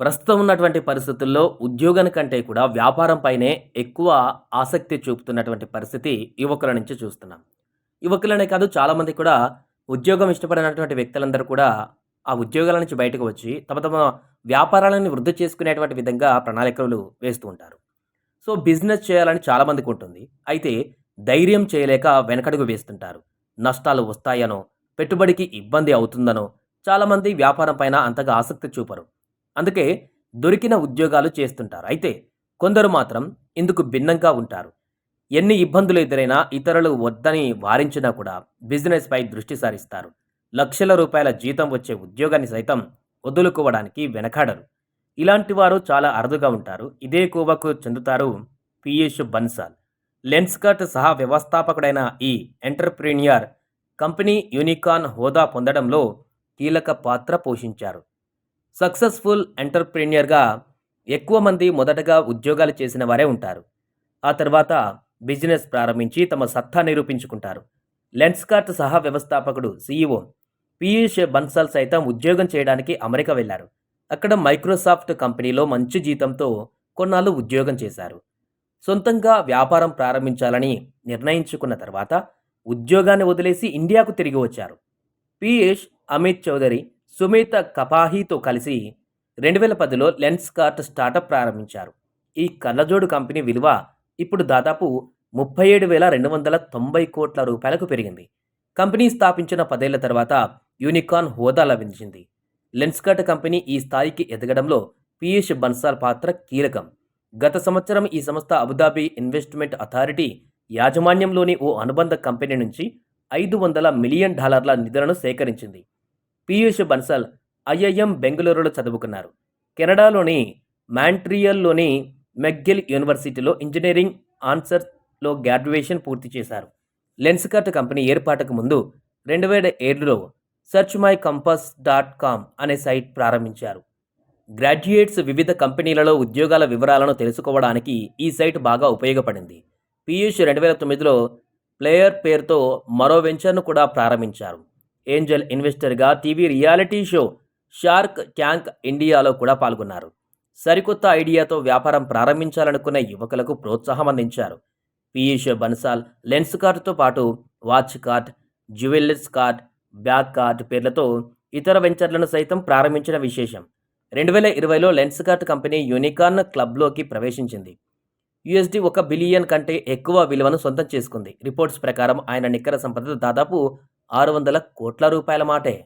ప్రస్తుతం ఉన్నటువంటి పరిస్థితుల్లో ఉద్యోగం కంటే కూడా వ్యాపారం పైనే ఎక్కువ ఆసక్తి చూపుతున్నటువంటి పరిస్థితి యువకుల నుంచి చూస్తున్నాం. యువకులనే కాదు చాలామంది కూడా ఉద్యోగం ఇష్టపడినటువంటి వ్యక్తులందరూ కూడా ఆ ఉద్యోగాల నుంచి బయటకు వచ్చి తమ తమ వ్యాపారాలను వృద్ధి చేసుకునేటువంటి విధంగా ప్రణాళికలు వేస్తూ ఉంటారు. సో బిజినెస్ చేయాలని చాలామందికి ఉంటుంది. అయితే ధైర్యం చేయలేక వెనకడుగు వేస్తుంటారు. నష్టాలు వస్తాయనో పెట్టుబడికి ఇబ్బంది అవుతుందనో చాలామంది వ్యాపారం పైన అంతగా ఆసక్తి చూపరు. అందుకే దొరికిన ఉద్యోగాలు చేస్తుంటారు. అయితే కొందరు మాత్రం ఇందుకు భిన్నంగా ఉంటారు. ఎన్ని ఇబ్బందులు ఎదురైనా ఇతరులు వద్దని వారించినా కూడా బిజినెస్పై దృష్టి సారిస్తారు. లక్షల రూపాయల జీతం వచ్చే ఉద్యోగాన్ని సైతం వదులుకోవడానికి వెనకాడరు. ఇలాంటి వారు చాలా అరుదుగా ఉంటారు. ఇదే కోవకు చెందుతారు పియూష్ బన్సాల్. లెన్స్కట్ సహా వ్యవస్థాపకుడైన ఈ ఎంటర్ప్రీనియర్ కంపెనీ యూనికాన్ హోదా పొందడంలో కీలక పాత్ర పోషించారు. సక్సెస్ఫుల్ ఎంటర్ప్రీనియర్గా ఎక్కువ మంది మొదటగా ఉద్యోగాలు చేసిన వారే ఉంటారు. ఆ తర్వాత బిజినెస్ ప్రారంభించి తమ సత్తా నిరూపించుకుంటారు. లెన్స్కార్ట్ సహా వ్యవస్థాపకుడు సీఈఓ పీయూష్ బన్సాల్ సైతం ఉద్యోగం చేయడానికి అమెరికా వెళ్ళారు అక్కడ మైక్రోసాఫ్ట్ కంపెనీలో మంచి జీతంతో కొన్నాళ్ళు ఉద్యోగం చేశారు. సొంతంగా వ్యాపారం ప్రారంభించాలని నిర్ణయించుకున్న తర్వాత ఉద్యోగాన్ని వదిలేసి ఇండియాకు తిరిగి వచ్చారు. పీయూష్ అమిత్ చౌదరి సుమిత కపాహీతో కలిసి రెండు వేల పదిలో లెన్స్ కార్ట్ స్టార్టప్ ప్రారంభించారు. ఈ కళ్ళజోడు కంపెనీ విలువ ఇప్పుడు దాదాపు ముప్పై ఏడు వేల రెండు వందల తొంభై కోట్ల రూపాయలకు పెరిగింది. కంపెనీ స్థాపించిన పదేళ్ళ తర్వాత యూనికాన్ హోదా లభించింది. లెన్స్కర్ట్ కంపెనీ ఈ స్థాయికి ఎదగడంలో పీయూష్ బన్సాల్ పాత్ర కీలకం. గత సంవత్సరం ఈ సంస్థ అబుదాబి ఇన్వెస్ట్మెంట్ అథారిటీ యాజమాన్యంలోని ఓ అనుబంధ కంపెనీ నుంచి ఐదు వందల మిలియన్ డాలర్ల నిధులను సేకరించింది. పీయూష్ బన్సల్ ఐఐఎం బెంగళూరులో చదువుకున్నారు. కెనడాలోని మాంట్రియల్లోని మెగ్గిల్ యూనివర్సిటీలో ఇంజనీరింగ్ ఆన్సర్స్లో గ్రాడ్యుయేషన్ పూర్తి చేశారు. లెన్స్కట్ కంపెనీ ఏర్పాటుకు ముందు రెండు వేల ఏడులో search my campus dot com అనే సైట్ ప్రారంభించారు. గ్రాడ్యుయేట్స్ వివిధ కంపెనీలలో ఉద్యోగాల వివరాలను తెలుసుకోవడానికి ఈ సైట్ బాగా ఉపయోగపడింది. పీయూష్ రెండు వేల తొమ్మిదిలో ప్లేయర్ పేరుతో మరో వెంచర్ను కూడా ప్రారంభించారు. Angel ఇన్వెస్టర్గా TV reality show shark tank ఇండియాలో కూడా పాల్గొన్నారు. సరికొత్త ఐడియాతో వ్యాపారం ప్రారంభించాలనుకునే యువకులకు ప్రోత్సాహం అందించారు. పీయూష్ బన్సాల్ లెన్స్ కార్డుతో పాటు watch card jewellers card bag card పేర్లతో ఇతర వెంచర్లను సైతం ప్రారంభించిన విశేషం. రెండు వేల ఇరవైలో లెన్స్ కార్ట్ కంపెనీ యూనికార్న్ క్లబ్లోకి ప్రవేశించింది. యుఎస్డి ఒక బిలియన్ కంటే ఎక్కువ విలువను సొంతం చేసుకుంది. రిపోర్ట్స్ ప్రకారం ఆయన నికర సంపద దాదాపు ఆరు వందల కోట్ల రూపాయల మాటే.